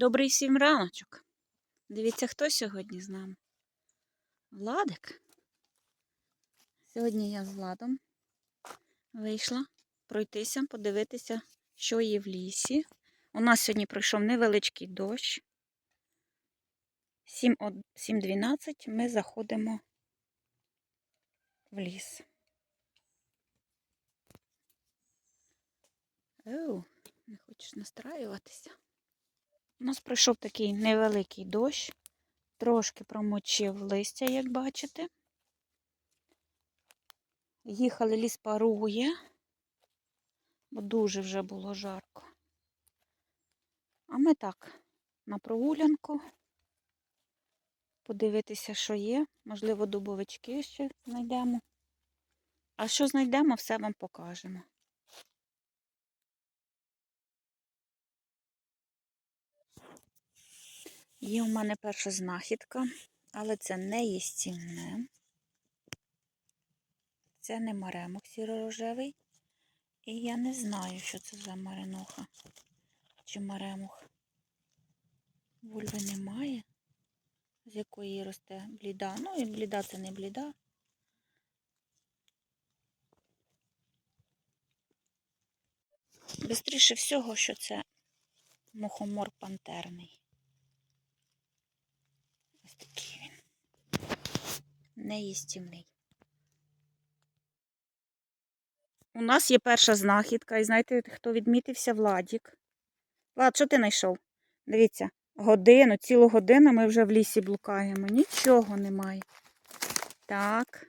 Добрий всім раночок. Дивіться, хто сьогодні з нами. Владик. Сьогодні я з Владом вийшла пройтися, подивитися, що є в лісі. У нас сьогодні пройшов невеличкий дощ. 7.12 ми заходимо в ліс. Оу, не хочеш настраюватися? У нас пройшов такий невеликий дощ, трошки промочив листя, як бачите. Їхали ліс парує, бо дуже вже було жарко. А ми так, на прогулянку, подивитися, що є. Можливо, дубовички ще знайдемо. А що знайдемо, все вам покажемо. Є у мене перша знахідка, але це не їстівне. Це не маремок сіро-рожевий. І я не знаю, що це за маринуха чи маремух. Вульви немає, з якої росте бліда. Ну і бліда це не бліда. Бистріше всього, що це мухомор пантерний. Такий він. Неїстівний. У нас є перша знахідка, і знаєте, хто відмітився? Владік. Влад, що ти знайшов? Дивіться, годину, цілу годину ми вже в лісі блукаємо. Нічого немає. Так.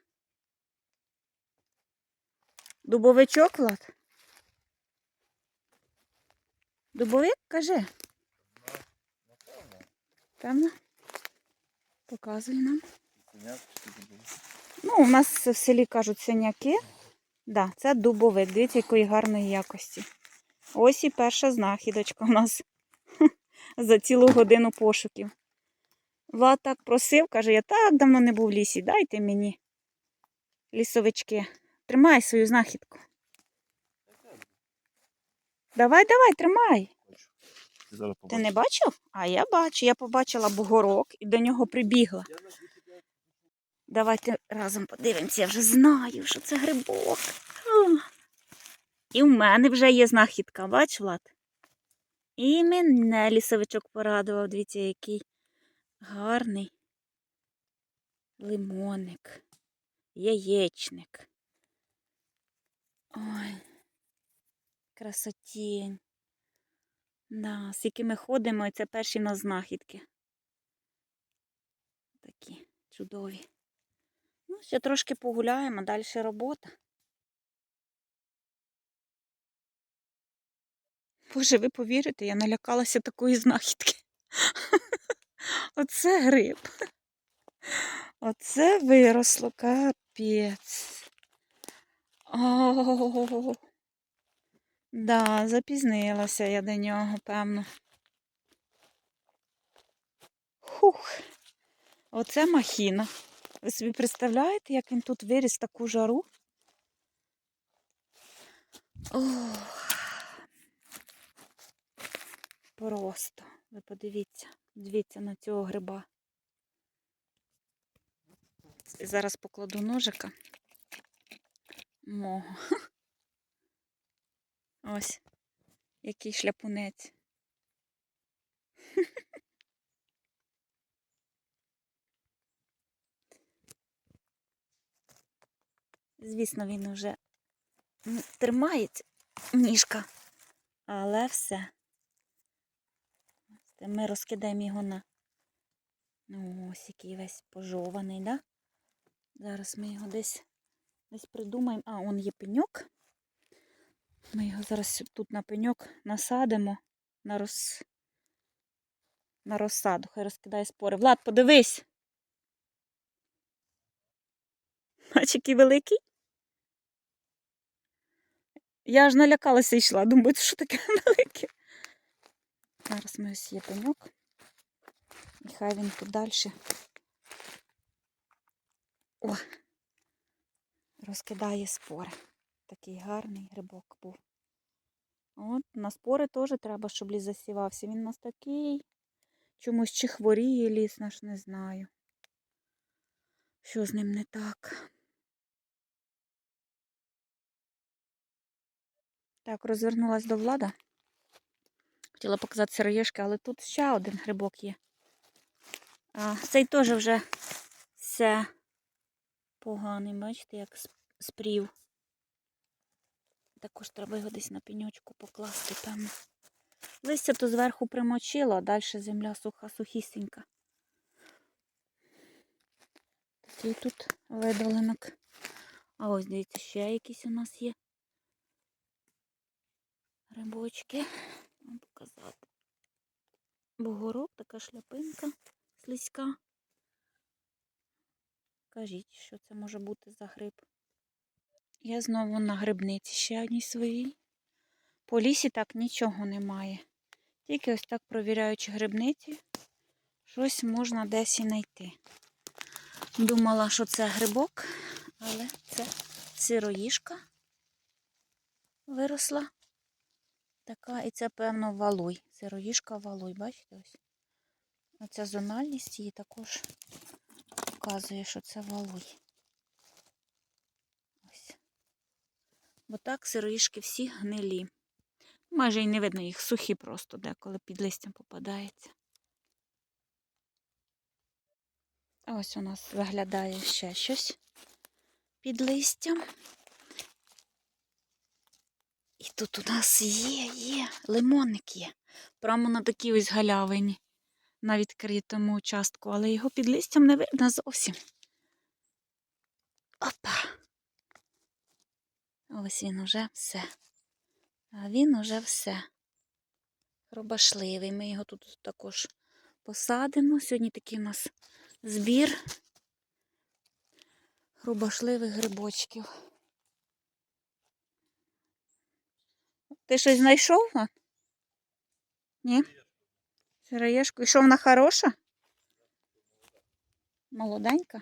Дубовичок, Влад? Дубовик, кажи. Певно? Показуй нам. Ну, у нас в селі кажуть синяки. Да, це дубовик. Дивіться, якої гарної якості. Ось і перша знахідочка у нас за цілу годину пошуків. Влад так просив, каже, я так давно не був в лісі, дайте мені лісовички. Тримай свою знахідку. Давай, давай, тримай. Ти зараз Ти не бачив? А я бачу. Я побачила бугорок і до нього прибігла. Давайте разом подивимося. Я вже знаю, що це грибок. І в мене вже є знахідка, бач, Влад? І мене лісовичок порадував. Дивіться, який гарний лимонник, яєчник. Ой, красотінь. Да, скільки ми ходимо, і це перші в нас знахідки. Такі чудові. Ну, ще трошки погуляємо, далі робота. Боже, ви повірите, я налякалася такої знахідки. Оце гриб. Оце виросло, капець. О, да, запізнилася я до нього, певно. Хух. Оце махіна. Ви собі представляєте, як він тут виріс таку жару? Ох. Просто. Ви подивіться, дивіться на цього гриба. Зараз покладу ножика. Мого. Ось, який шляпунець. Звісно, він вже тримається ніжка, але все. Ми розкидаємо його на ну, ось який весь пожований, да? Зараз ми його десь десь придумаємо. А, он є пеньок. Ми його зараз тут на пеньок насадимо на роз... на розсаду. Хай розкидає спори. Влад, подивись. Бач, який великий. Я аж налякалася і йшла. Думаю, що таке велике. Зараз ми ось є пеньок. І хай він далі. О! Розкидає спори. Такий гарний грибок був. От, на спори теж треба, щоб ліс засівався. Він у нас такий чомусь чи хворіє ліс наш, не знаю. Що з ним не так. Так, розвернулась до влада. Хотіла показати сироєшки, але тут ще один грибок є. А цей теж вже все поганий, бачите, як спрів. Також треба його десь на пеньочку покласти, певно. Листя то зверху примочило, а далі земля суха, сухісінька. Такий тут видолинок. А ось дивіться, ще якісь у нас є грибочки. Вам показати. Бугорок, така шляпинка слизька. Кажіть, що це може бути за гриб. Я знову на грибниці ще одній своїй. По лісі так нічого немає. Тільки ось так провіряючи грибниці, щось можна десь і знайти. Думала, що це грибок, але це сироїшка виросла. Така, і це, певно, валуй. Сироїшка валуй, бачите ось? Оця зональність її також показує, що це валуй. Ось. Бо так сироїшки всі гнилі. Майже й не видно їх сухі просто деколи під листям попадається. Ось у нас виглядає ще щось під листям. І тут у нас є, є, лимонник є. Прямо на такій ось галявині, на відкритому участку, але його під листям не видно зовсім. Опа! Ось він уже все. А він уже все. Робашливий. Ми його тут також посадимо. Сьогодні такий у нас збір рубашливих грибочків. Ти щось знайшов? Ні? Сироєшку. І що вона хороша? Молоденька?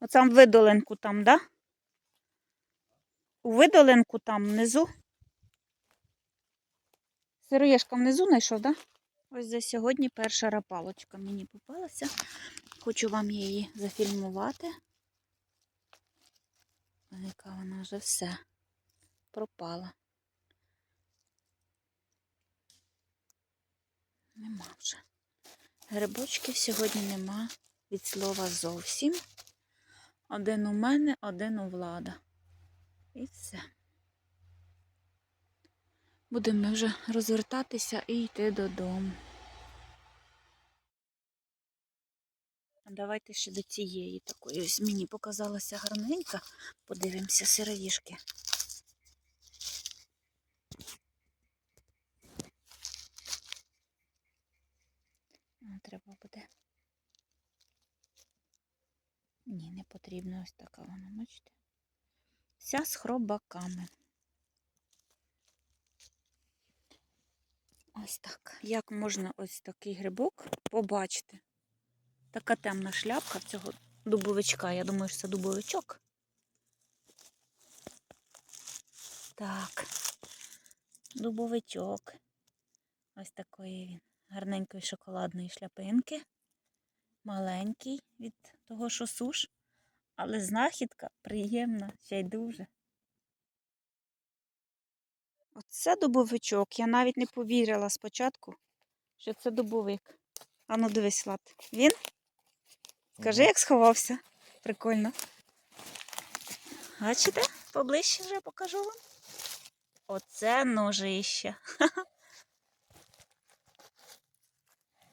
Оцям видоленку там, да? У видоленку там внизу. Сироєшка внизу знайшов, да? Ось за сьогодні перша рапалочка мені попалася. Хочу вам її зафільмувати. Яка вона вже все пропала. Нема вже. Грибочків сьогодні нема від слова зовсім. Один у мене, один у влада. І все. Будемо вже розвертатися і йти додому. Давайте ще до цієї такої ось мені показалася гарненька. Подивимося сироїшки. Треба буде. Ні, не потрібно ось така вона, бачите? Вся з хробаками. Ось так. Як можна ось такий грибок побачити? Така темна шляпка цього дубовичка. Я думаю, що це дубовичок. Так. Дубовичок. Ось такої він. Гарненької шоколадної шляпинки. Маленький від того, що суш. Але знахідка приємна, ще й дуже. Оце дубовичок. Я навіть не повірила спочатку, що це дубовик. Ану, дивись, Влад. Він? Скажи, як сховався. Прикольно. Бачите? Поближче вже покажу вам. Оце ножище.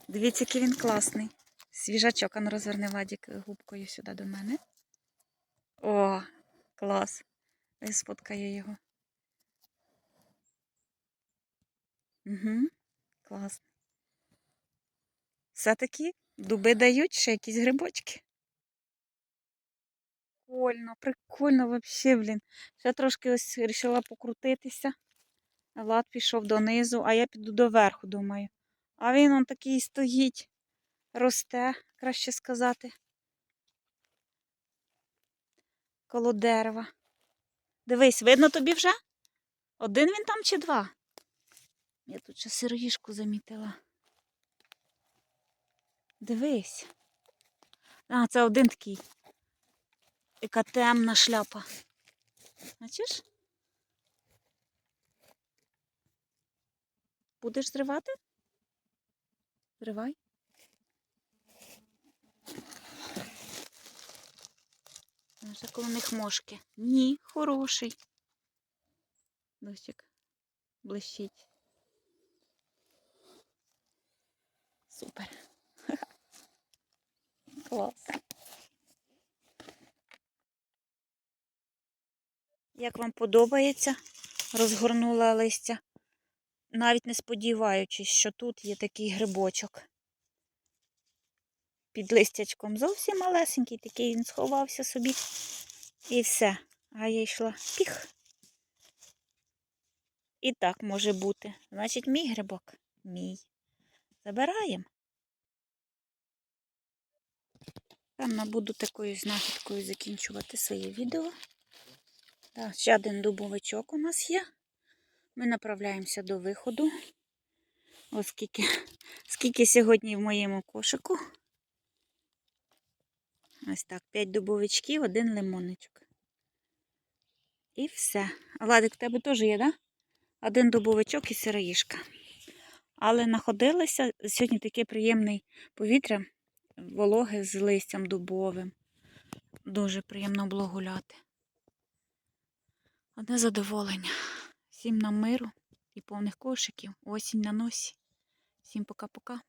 Дивіться, який він класний. Свіжачок, ану розверне Вадік губкою сюди до мене. О, клас. Я сфоткаю його. Угу, класно. Все-таки дуби дають ще якісь грибочки. Прикольно, прикольно вообще, блін. Ще трошки ось вирішила покрутитися. Влад пішов донизу, а я піду доверху, думаю. А він он такий стоїть, росте, краще сказати. Коло дерева. Дивись, видно тобі вже? Один він там чи два? Я тут ще сироїшку замітила. Дивись. А, це один такий. Яка темна шляпа. Бачиш? Будеш зривати? Зривай. Вже коло них мошки. Ні, хороший. Дощик блищить. Супер. Клас. Як вам подобається? Розгорнула листя, навіть не сподіваючись, що тут є такий грибочок. Під листячком зовсім малесенький, такий він сховався собі. І все. А я йшла піх. І так може бути. Значить, мій грибок. Мій. Забираємо. Певно, буду такою знахідкою закінчувати своє відео. Так, ще один дубовичок у нас є. Ми направляємося до виходу. Оскільки скільки сьогодні в моєму кошику. Ось так, 5 дубовичків, один лимончик. І все. Владик, в тебе теж є, так? Да? Один дубовичок і сироїшка. Але знаходилися сьогодні таке приємне повітря, вологе з листям дубовим. Дуже приємно було гуляти. Одне задоволення. Всім нам миру і повних кошиків. Осінь на носі. Всім пока-пока.